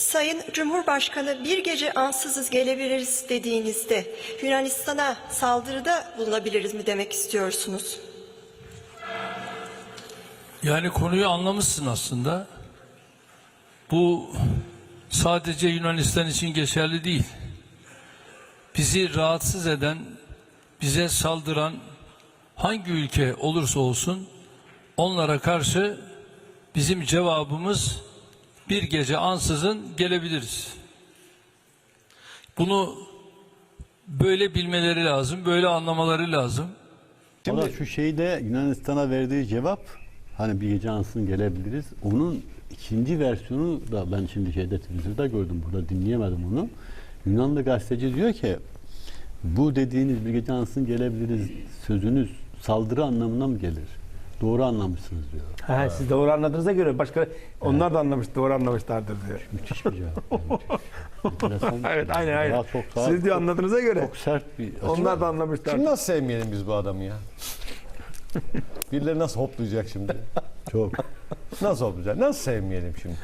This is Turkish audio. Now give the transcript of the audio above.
Sayın Cumhurbaşkanı bir gece ansızız gelebiliriz dediğinizde Yunanistan'a saldırıda bulunabiliriz mi demek istiyorsunuz? Yani konuyu anlamışsın aslında. Bu sadece Yunanistan için geçerli değil. Bizi rahatsız eden, bize saldıran hangi ülke olursa olsun onlara karşı bizim cevabımız bir gece ansızın gelebiliriz. Bunu böyle bilmeleri lazım, böyle anlamaları lazım. Valla şu şeyde Yunanistan'a verdiği cevap hani bir gece ansın gelebiliriz. Onun ikinci versiyonu da ben şimdi şeyde Twitter'da gördüm burada dinleyemedim onu. Yunanlı gazeteci diyor ki bu dediğiniz bir gece ansın gelebiliriz sözünüz saldırı anlamına mı gelir? Doğru anlamışsınız diyor. Ha, siz doğru anladığınıza göre başka onlar da anlamış, doğru anlamışlardır diyor. Müthiş bir cevap. yani. Evet, aynen Daha aynen. çok daha, Siz diyor anladığınıza göre çok sert bir onlar da anlamışlar. Şimdi nasıl sevmeyelim biz bu adamı ya? Birileri nasıl hoplayacak şimdi? Çok. Nasıl hoplayacak? Nasıl sevmeyelim şimdi?